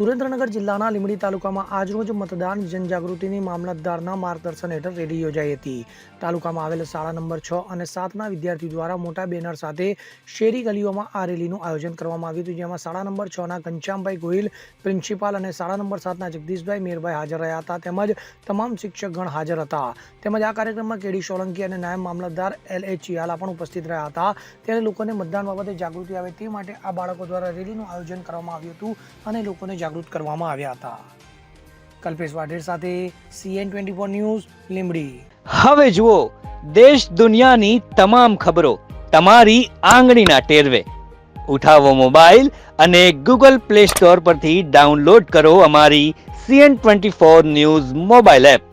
સુરેન્દ્રનગર જિલ્લાના લીંબડી તાલુકામાં આજરોજ મતદાન જનજાગૃતિની મામલતદારના માર્ગદર્શન હેઠળ રેલી યોજાઈ હતી. તાલુકામાં આવેલ શાળા નંબર છ અને સાતના વિદ્યાર્થીઓ દ્વારા મોટા બેનર સાથે શેરી ગલીઓમાં આ રેલીનું આયોજન કરવામાં આવ્યું હતું, જેમાં શાળા નંબર છના ઘનશ્યામભાઈ ગોહિલ, પ્રિન્સિપાલ અને શાળા નંબર સાતના જગદીશભાઈ મેરભાઈ હાજર રહ્યા હતા. તેમજ તમામ શિક્ષકગણ હાજર હતા. તેમજ આ કાર્યક્રમમાં કેડી સોલંકી અને નાયબ મામલતદાર એલ એ ચિયાલા પણ ઉપસ્થિત રહ્યા હતા. ત્યારે લોકોને મતદાન બાબતે જાગૃતિ આવે તે માટે આ બાળકો દ્વારા રેલીનું આયોજન કરવામાં આવ્યું હતું અને લોકોને જાગૃત કરવામાં આવ્યા હતા. કલ્પેશ વાઢેર સાથે CN twenty four news Limbdi હવે જુઓ, દેશ દુનિયાની તમામ ખબરો તમારી આંગળીના ટેરવે. ઉઠાવો મોબાઈલ અને ગૂગલ પ્લે સ્ટોર પરથી ડાઉનલોડ કરો અમારી CN twenty four news mobile app.